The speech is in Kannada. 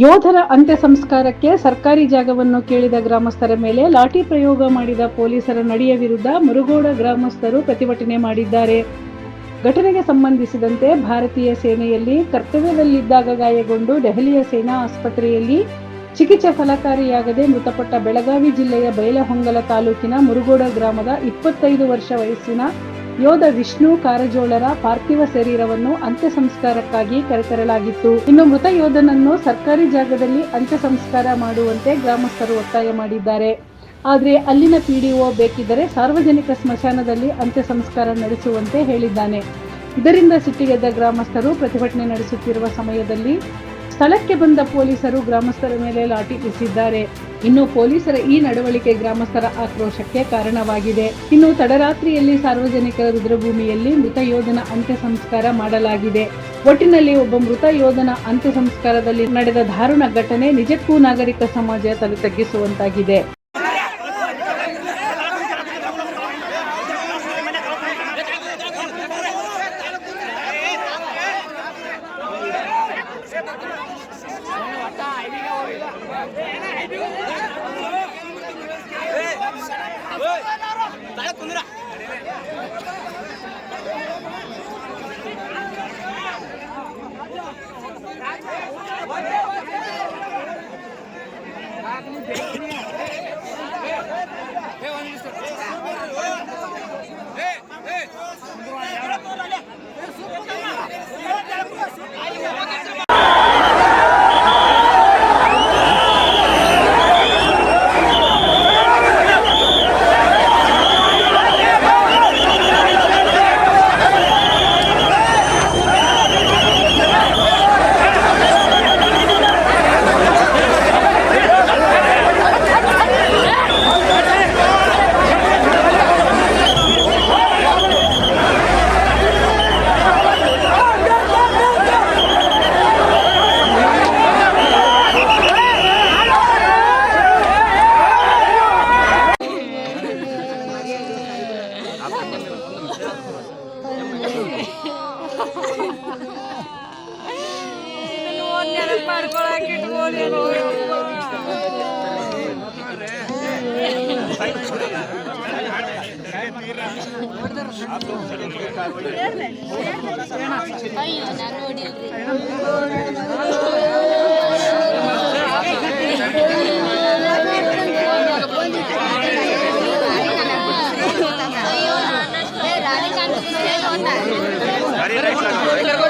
ಯೋಧರ ಅಂತ್ಯ ಸಂಸ್ಕಾರಕ್ಕೆ ಸರ್ಕಾರಿ ಜಾಗವನ್ನು ಕೇಳಿದ ಗ್ರಾಮಸ್ಥರ ಮೇಲೆ ಲಾಠಿ ಪ್ರಯೋಗ ಮಾಡಿದ ಪೊಲೀಸರ ನಡೆಯ ವಿರುದ್ಧ ಮುರುಗೋಡ ಗ್ರಾಮಸ್ಥರು ಪ್ರತಿಭಟನೆ ಮಾಡಿದ್ದಾರೆ. ಘಟನೆಗೆ ಸಂಬಂಧಿಸಿದಂತೆ ಭಾರತೀಯ ಸೇನೆಯಲ್ಲಿ ಕರ್ತವ್ಯದಲ್ಲಿದ್ದಾಗ ಗಾಯಗೊಂಡು ದೆಹಲಿಯ ಸೇನಾ ಆಸ್ಪತ್ರೆಯಲ್ಲಿ ಚಿಕಿತ್ಸೆ ಫಲಕಾರಿಯಾಗದೆ ಮೃತಪಟ್ಟ ಬೆಳಗಾವಿ ಜಿಲ್ಲೆಯ ಬೈಲಹೊಂಗಲ ತಾಲೂಕಿನ ಮುರುಗೋಡ ಗ್ರಾಮದ ಇಪ್ಪತ್ತೈದು ವರ್ಷ ವಯಸ್ಸಿನ ಯೋಧ ವಿಷ್ಣು ಕಾರಜೋಳರ ಪಾರ್ಥಿವ ಶರೀರವನ್ನು ಅಂತ್ಯ ಸಂಸ್ಕಾರಕ್ಕಾಗಿ ಕರೆತರಲಾಗಿತ್ತು. ಇನ್ನು ಮೃತ ಯೋಧನನ್ನು ಸರ್ಕಾರಿ ಜಾಗದಲ್ಲಿ ಅಂತ್ಯ ಸಂಸ್ಕಾರ ಮಾಡುವಂತೆ ಗ್ರಾಮಸ್ಥರು ಒತ್ತಾಯ ಮಾಡಿದ್ದಾರೆ. ಆದರೆ ಅಲ್ಲಿನ ಪಿಡಿಒ ಬೇಕಿದ್ದರೆ ಸಾರ್ವಜನಿಕ ಸ್ಮಶಾನದಲ್ಲಿ ಅಂತ್ಯ ಸಂಸ್ಕಾರ ನಡೆಸುವಂತೆ ಹೇಳಿದ್ದಾನೆ. ಇದರಿಂದ ಸಿಟ್ಟಿಗೆದ್ದ ಗ್ರಾಮಸ್ಥರು ಪ್ರತಿಭಟನೆ ನಡೆಸುತ್ತಿರುವ ಸಮಯದಲ್ಲಿ ಸ್ಥಳಕ್ಕೆ ಬಂದ ಪೊಲೀಸರು ಗ್ರಾಮಸ್ಥರ ಮೇಲೆ ಲಾಠಿ ಬೀಸಿದ್ದಾರೆ ಇನ್ನು ಪೊಲೀಸರ ಈ ನಡವಳಿಕೆ ಗ್ರಾಮಸ್ಥರ ಆಕ್ರೋಶಕ್ಕೆ ಕಾರಣವಾಗಿದೆ. ಇನ್ನು ತಡರಾತ್ರಿಯಲ್ಲಿ ಸಾರ್ವಜನಿಕರ ರುದ್ರಭೂಮಿಯಲ್ಲಿ ಮೃತ ಯೋಧನ ಅಂತ್ಯ ಸಂಸ್ಕಾರ ಮಾಡಲಾಗಿದೆ. ಒಟ್ಟಿನಲ್ಲಿ ಒಬ್ಬ ಮೃತ ಯೋಧನ ಅಂತ್ಯ ಸಂಸ್ಕಾರದಲ್ಲಿ ನಡೆದ ದಾರುಣ ಘಟನೆ ನಿಜಕ್ಕೂ ನಾಗರಿಕ ಸಮಾಜ ತಲೆ ತಗ್ಗಿಸುವಂತಾಗಿದೆ. తొందరా రాజు ಅಯ್ಯೋ ನಾನು ನೋಡಿಲ್ರಿ. Gracias.